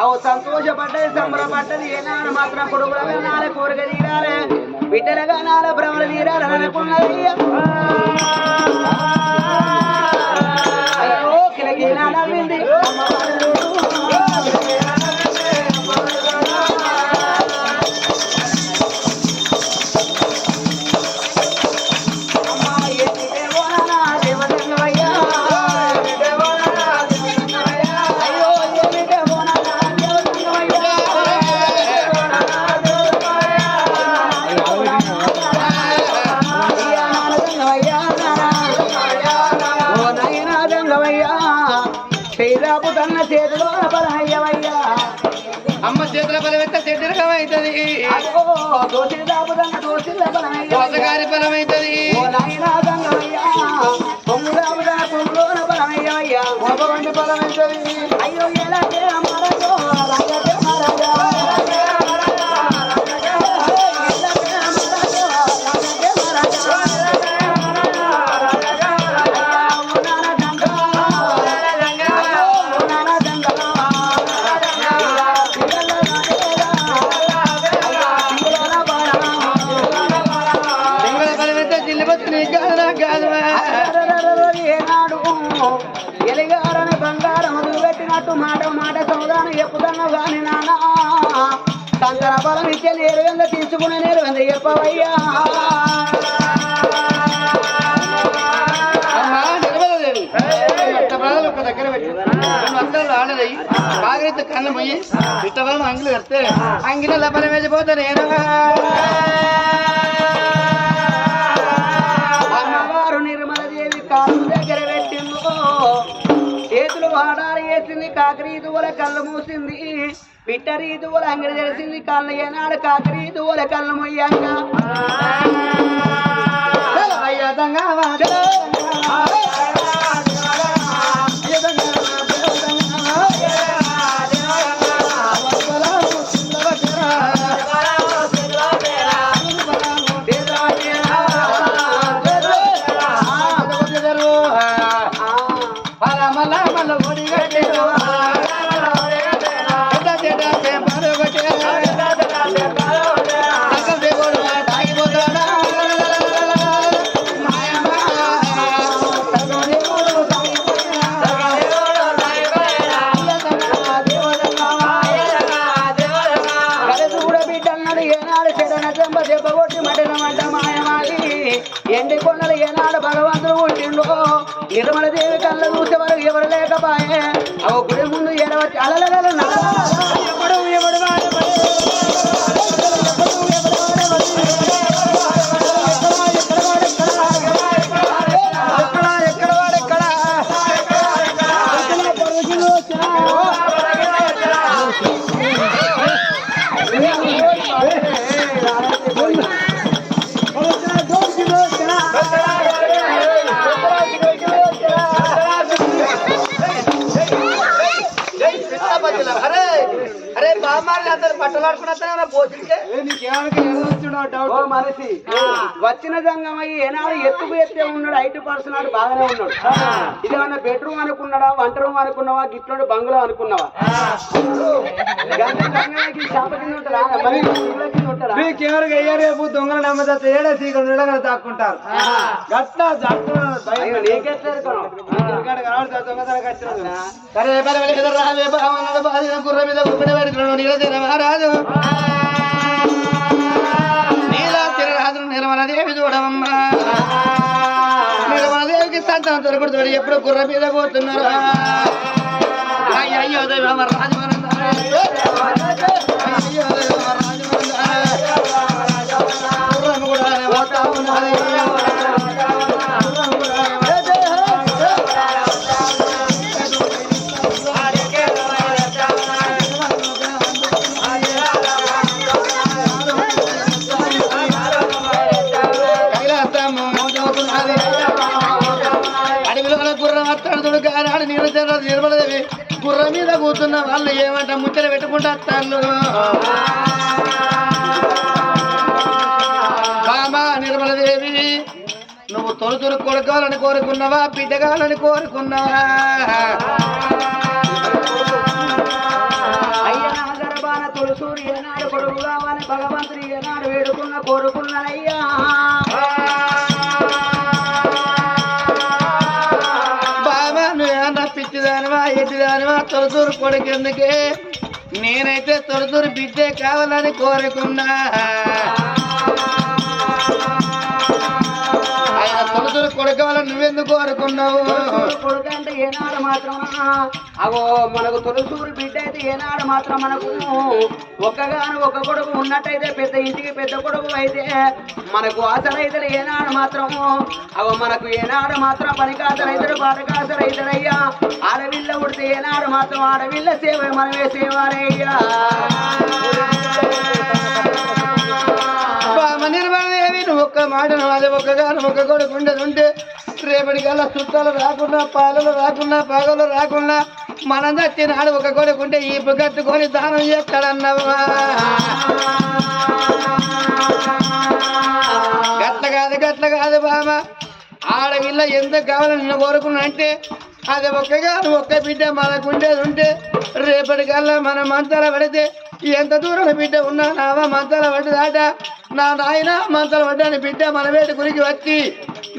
అవు సంతోషపడ్డది సంబరపడ్డది ఏనాడు మాత్రం కొడుకుల నాల కోరిక తీరాలి బిడ్డలుగా నాల భ్రమలు తీరాలనుకున్నది అయ్యో నవ్వింది. శ్రీరాపు తన్న చేతిలో బలమయ్యవయ్యా. అమ్మ చేతుల బలం ఎంత చెడ్డరకం అవుతుంది అదిగో దోషిరాపు తన్న దోషిల బలమయ్యవయ్యా. దోసగారి బలం అవుతుంది ఆడదయ్యి బాగా కన్ను పోయి ఇట్టవరం అంగిలు కడితే అంగిల బలం వేసిపోతా నేను అమ్మవారు నిర్మల దేవి కాలు దగ్గర పెట్టిందో. చేతులు వాడాలి వేసింది కాకరీ దువ్వల కళ్ళు మూసింది. పిట్టరీ దువ్వల అంగడి తెలిసింది కళ్ళు ఏనాడు కాకరీ దువ్వల కళ్ళు మొయ్యంగా నిర్మల దేవి కళ్ళ చూసే వరకు ఎవరు లేకపాయే? అవ గుడి ముందు ఎడవచ్చు అలలల ఎవడు jugar. మనిషి వచ్చిన జంగమయ్యి ఏనాడు ఎత్తుకు ఎత్తే ఉన్నాడు ఐటీ పర్సన్ నాడు బాగానే ఉన్నాడు ఇదేమన్నా బెడ్రూమ్ అనుకున్నాడా వంట రూమ్ అనుకున్నావా గిట్లోని బంగ్లా అనుకున్నావా రేపు దొంగలు ఏడే సీకలు నిడగల దాక్కుంటారు గట్ల సరే మీద గుర్ర పెడుతున్నాడు మహారాజు దేవి చూడమమ్మా నిర్మల దేవికి సంతానం దొరకడు ఎప్పుడు గుర్ర మీద పోతున్నారు అయ్యో అయ్యో దైవ రాజు అయ్యో దైవ రాజు గుర్రం కూడా పోతా ఉన్నది అడవిలో గుర్రం అత్తాడు గారాడు నీళ్ళ చెర్ర నిర్మలదేవి. గుర్రం మీద కూతున్న వాళ్ళు ఏమంట? ముచ్చట పెట్టుకుంటా అత్తాళ్ళు బామ తొలుతురు కొడుకోవాలని కోరుకున్నావా బిడ్డ కోరుకున్నావా? అయ్య ఏనాడు కొడుకు కావాలి భగవంతుని ఏనాడు వేడుకున్న కోరుకున్నానయ్యా. తొలతూరు కొడుకెందుకే నేనైతే తొలతూరు బిడ్డే కావాలని కోరుకున్నా. ఆయన తొలతూరు కొడుకోవాలని నువ్వెందుకు కోరుకున్నావు కొడుకు అంటే ఏనాడు మాత్రం అగో మనకు తులసూరు బిడ్డ అయితే ఏనాడు మాత్రం మనకు ఒక్కగాను ఒక కొడుకు ఉన్నట్టయితే పెద్ద ఇంటికి పెద్ద కొడుకు అయితే మనకు ఆశరైతులు ఏనాడు మాత్రము అగో మనకు ఏనాడు మాత్రం పనికాసరైతాడు పాటకాసరైతాడయ్యా ఆడవిల్ల ఉడితే ఏనాడు మాత్రం ఆడవిల్ల సేవ మనమే సేవారయ్యా. ఒక్క మాటను అది ఒక్కగాను ఒక్క కొడుకు ఉండదుంటే ఉంటే రేపటి కల్లా చుట్టాలు రాకున్నా పాలలు రాకున్నా పగలు రాకున్నా మనం చచ్చినాడు ఒక కొడుకు ఉంటే ఈ కట్టుకొని దానం చేస్తాడన్నవా? గట్ల కాదు గట్ల కాదు బామ. ఆడవిల్ల ఎందుకు కావాలని నిన్ను కోరుకున్నంటే అది ఒక్కగా ఒక్క బిడ్డ మనకుండేది ఉంటే రేపటి కల్లా మనం మంచాల పడితే ఎంత దూరం బిడ్డ ఉన్నా నావా? మంచాల పడ్డదాట నా నాయన మంచాల పడ్డాని బిడ్డ మన వేటి గురికి వచ్చి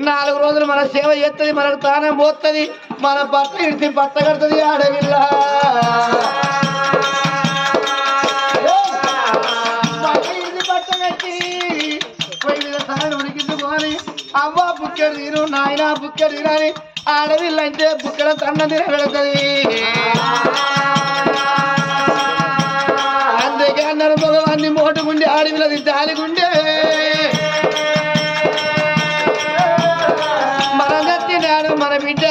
నాలుగు రోజులు మన సేవ చేస్తుంది మనకు తానం పోతుంది మన బట్ట ఇడిచి బట్ట కడుతుంది ఆడవిల్ల. బట్ట ఇడిచి అవ్వ బుక్కెడు తీరు నాయన బుక్కెడు తీరని ఆడవిల్లంటే బుక్కెడ తన్న తిన పెడుతుంది అందుకే అన్నారు భగవాన్ని మోటుకుండి ఆడవిలది జాలిగుండే మనం మన బిడ్డ.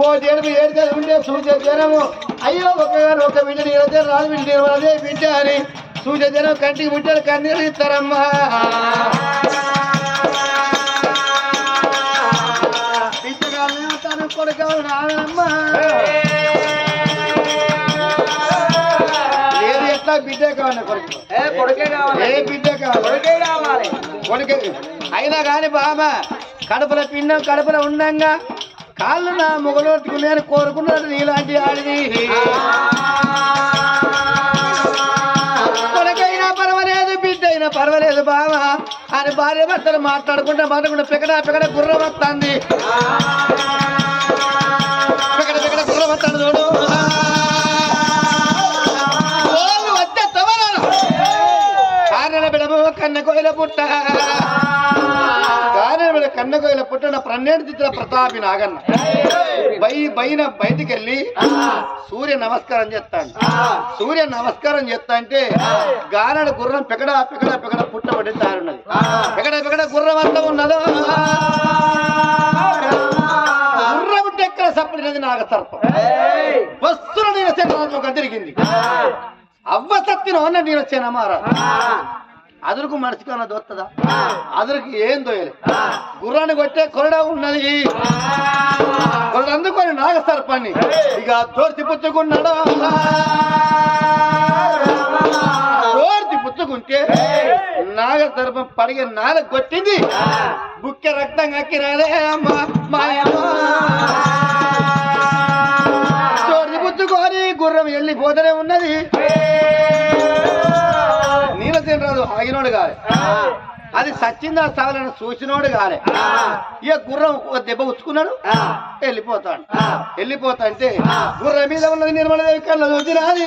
ఓ ఏడుపు ఏడుకది ఉండే సూచ జనము. అయ్యో ఒక ఒక బిడ్డ నీరదే రాదు బిడ్డ అదే బిడ్డ అని. సూచ జనం కంటికి ముట్టారు కన్నీరు ఇస్తారమ్మా. బిడ్డ కావాలి కొడుకు. ఏ కొడుకే కావాలి. ఏ బిడ్డ కావాలి? కొడుకే కావాలి. కొడుకు. అయినా కానీ బాబా కడుపుల పిండం కడుపులో ఉండంగా కాళ్ళు నా మొగలొట్టుకుని కోరుకున్నాడు నీలాంటి ఆడిది కొడుకైనా పర్వాలేదు బిడ్డ అయినా పర్వాలేదు బావా అని భార్య భర్తలు మాట్లాడుకుంటా మాట్లాడుకుంటా పికడ పికడ గుర్రం వస్తుంది పికడ పికడ గుర్రం చూడు. కోయిల పుట్ట. కారణన కన్న కోయిల నా ప్రన్నేడు చిత్ర ప్రతాపి నాగన్న. బై బైన బయటికి వెళ్ళి సూర్య నమస్కారం చేస్తాను సూర్య నమస్కారం చేస్తా అంటే గానడ గుర్రం పెకడ పెకడ పెకడ పుట్టబడి దారున్నది పెకడ పెకడ గుర్రం అంతా ఉన్నదో? గుర్రం ఎక్కడ సప్పడినది నాగ సర్పం వస్తున్న నేను ఒక తిరిగింది. అవ్వ సత్తిన అన్న నేను అదురుకు దొత్తదా అదురుకి ఏం దోయలే? గుర్రాన్ని కొట్టే కొరడా ఉన్నది. కొరడు అందుకొని నాగ సర్పాన్ని ఇక తోర్చి పుచ్చుకున్నాడు తోర్చి పుచ్చుకుంటే నాగ సర్పం పడిగే నాగ కొట్టింది. బుక్కె రక్తం కక్కిరాలే తోర్చి పుచ్చుకొని గుర్రం వెళ్ళిపోతూనే ఉన్నది. ఆగినోడు కాదు అది సచ్చిందా సాగలని చూసినోడు కాలే. ఇక గుర్రం ఒక దెబ్బ ఉచ్చుకున్నాడు వెళ్ళిపోతాడు. వెళ్ళిపోతా అంటే గుర్రం మీద ఉన్నది నిర్మలదేవి కళ్ళ చూసి రాది.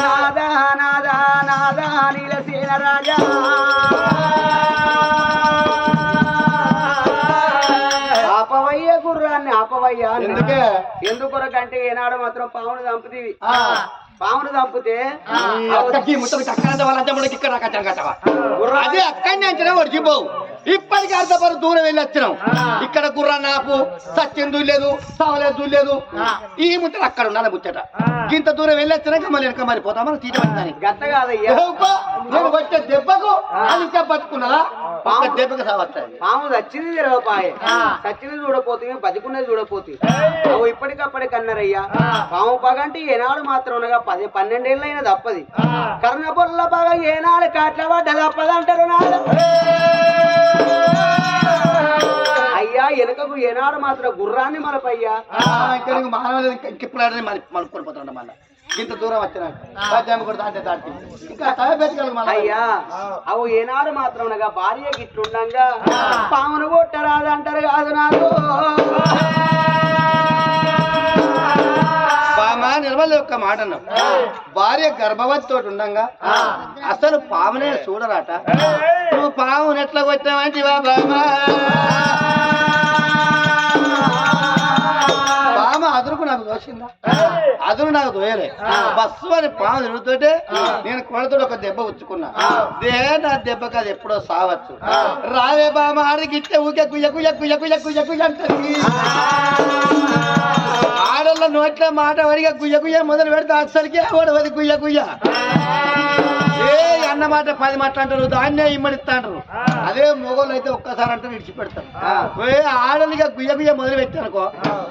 నాదా నాదా నాదా నీలసేన రాజా. ఆపవయ్య గుర్రాన్ని ఆపవయ్యా. ఎందుకే? ఎందుకొరకంటే ఏనాడు మాత్రం పావును చంపుతీవి అక్కకి వాళ్ళంతా మనకి ఇక్కడ అదే అక్కడిని అంచనా వడిచిపోవు ఇప్పటికి అర్ధపరు దూరం వెళ్ళి వచ్చినాం ఇక్కడ గుర్రా నాపు సత్యం దూలేదు సావలేదు దూలేదు ఈ ముచ్చట అక్కడ ఉండాలి ముచ్చట. ఇంత దూరం వెళ్ళి వచ్చినాక మళ్ళీ వెనక మారిపోతాం మనం తీట పట్టినాని గట్ట కాదయ్యా. నేను వచ్చే దెబ్బకు అది ఇంకా బతుకున్నదా? ఒక్క దెబ్బకి సావస్తాయి. పాము చచ్చింది తెరవపాయే చచ్చింది చూడపోతుంది బతికున్నది చూడపోతుంది నువ్వు ఇప్పటికప్పటికి అన్నారయ్యా. పాము పగ అంటే ఏనాడు మాత్రం ఉండగా పది పన్నెండేళ్ళైనా తప్పది. కర్ణ పొల్ల పగ ఏనాడు కాట్ల పడ్డ తప్పదంటారు నాడు. అయ్యా వెనుకకు ఏనాడు మాత్రం గుర్రాన్ని నీకు మానవులు మలుపుకొని పోతాడు మళ్ళీ. ఇంత దూరం వచ్చినాక పద్యామ కూడా దాంటే దాటి ఇంకా అయ్యా అవు ఏనాడు మాత్రం భార్య గిట్లుండగా పామును కొట్టరాదంటారు కాదు నాకు. నిర్మల యొక్క మాట భార్య గర్భవతి తోటి ఉండంగా అసలు పామునే చూడరాట. నువ్వు పాముని ఎట్లా కొట్టావంటే బామా? అదురుకు నాకు దోయలే బస్సు అని పాము తిరుగుతుంటే నేను కొడతడు ఒక దెబ్బ ఉచ్చుకున్నా దే నా దెబ్బకి అది ఎప్పుడో సావచ్చు. రావే బామ ఆడికి ఇచ్చే ఊకే కుయ్య కుయ్య కుయ్య కుయ్య కుయ్య కుయ్య అంటుంది. ఆడళ్ళ నోట్ల మాట వడిగా గుయ్య గుయ్య మొదలు పెడితే అస్సలకే ఓడవది గుయ్య గుయ్య ఏ అన్న మాట పది మాట అంటారు దాన్నే ఇమ్మడిస్తా అంటారు అదే మొగోళ్ళు అయితే ఒక్కసారి అంటే విడిచిపెడతారు. ఏ ఆడలిగా గుయ్య గుయ్య మొదలు పెట్టానుకో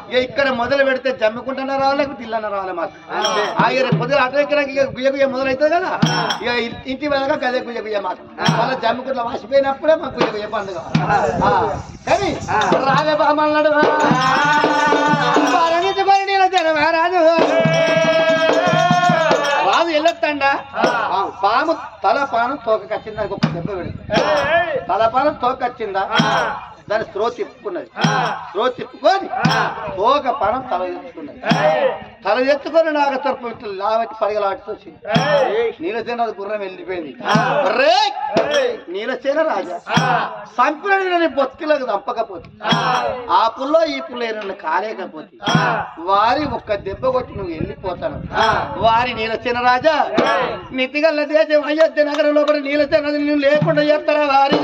ఇక ఇక్కడ మొదలు పెడితే జమ్ముకుంటున్నా రావాలి లేకపోతే ఇల్లన్న రావాలి మాకు? పొద్దున అటు ఎక్కడ ఇక గుయ్య గుయ్య మొదలవుతుంది కదా. ఇక ఇంటి వెళ్ళగా గదే గుయ్య గుయ్య మాకు. మళ్ళీ జమ్ముకుంట్ల వాసిపోయినప్పుడే మాకు గుయ్య గుయ్య పండుగ. కానీ రావే బామన్నాడు రాజు రాజు వెళ్ళొత్తండా? పాము తల పానం తోక కచ్చిందా ఒక దెబ్బ పెడుతుంది. తల పానం తోక కచ్చిందా? దాని త్రో తిప్పుకున్నది. త్రో తిప్పుకొని తోక పానం తల ఎత్తుకున్నది. తల ఎత్తుకొని నాకు తరపు లావట్టి పడగలాడుతూ వచ్చింది నీలసేన గుర్రం వెళ్ళిపోయింది. నీలసేన రాజా. సంపినది నేను బొత్తిలకు చంపకపోతే ఆ. పుల్లో ఈ పుల్ల నన్ను కాలేకపోతే వారి ఒక్క దెబ్బ కొట్టి నువ్వు వెళ్ళిపోతాను. వారి నీలసేన రాజా నితిగల్ల దేశం అయోధ్య నగరంలో కూడా నీలసేన నువ్వు లేకుండా చేస్తారా వారి?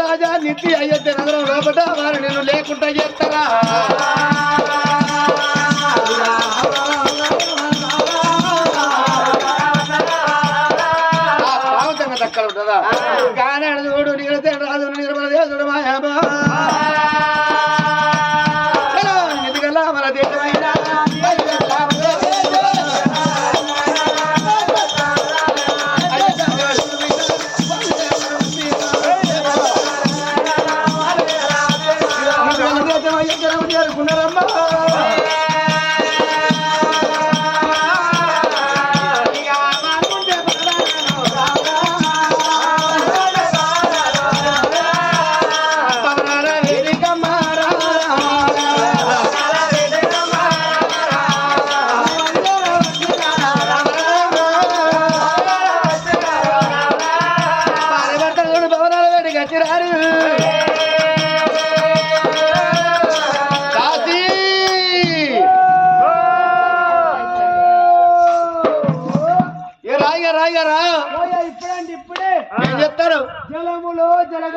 రాజా నిత్య అయోధ్య నగరం లోపల వారు నేను లేకుండా చేస్తారా? అక్కడ ఉంటుందా కానీ చూడు నీళ్ళతే రాజు నిర్మల దేవుడు మాయాబా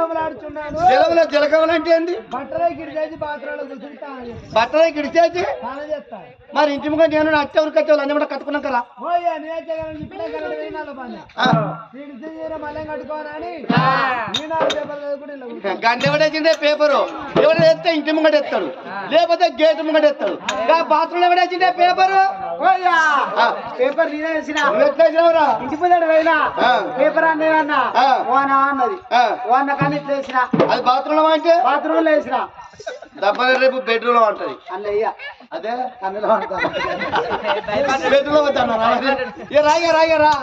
జలగమలాడుచున్నాను జలములో జలకములు అంటే ఏంది? బట్టలై గిరిజేసి పాత్రలో కూర్చుంటాను బట్టలు గిడిచేసి? స్నానం మరి ఇంటి ముందు నేను అచ్చ ఊరికి వచ్చే అన్ని కూడా కట్టుకున్నాం కదా. ఓయ్యా నేర్చగలను ఇప్పుడే కరెంట్ వేయినాల పని. వీడి మళ్ళీ కట్టుకోనని ఈనాడు పేపర్ చదువుకుని ఇలా కూర్చున్నా. గంట ఎవడేసిందే పేపరు? ఎవడు ఎత్తే ఇంటి ముంగట ఎత్తాడు. లేకపోతే గేట్ ఆ బాత్రూమ్ ఎవడేసిందే పేపరు? పేపర్ నేనే వేసిన. పేపర్ అన్నీ. ఓనా అన్నది. ఆ, ఓన్న కానీ ఇట్లా వేసిన. అది బాత్రూమ్ అంటే బాత్రూమ్లో వేసిన. డబ్బా రేపు బెడ్రూమ్లో ఉంటది అన్నయ్య అదే? కన్నులో ఉంటుంది బెడ్రూమ్లో రాయ్యా రాయ్యా రా.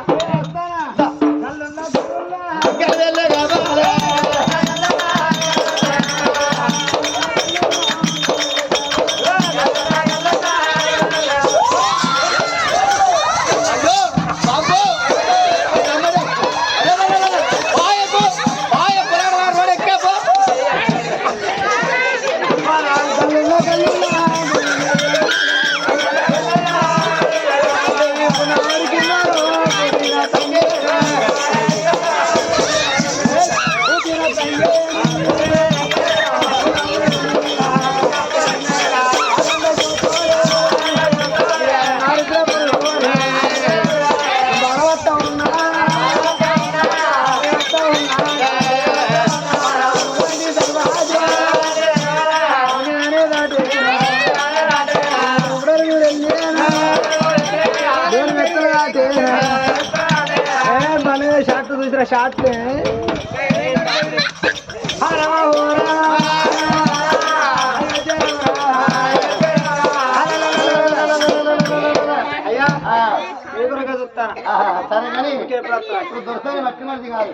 చూస్తాను ఆహా, సరే కానీ ఇప్పుడు దొరకని మట్టి మనిషి కాదు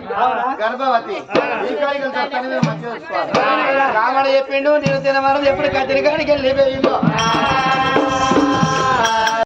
గర్భవతి. మంచిగా చూసుకోవాలి. రాముడు చెప్పిండు నేను తినమన్నది ఎప్పుడు కత్తిరి కాడికి వెళ్ళి పోయిందో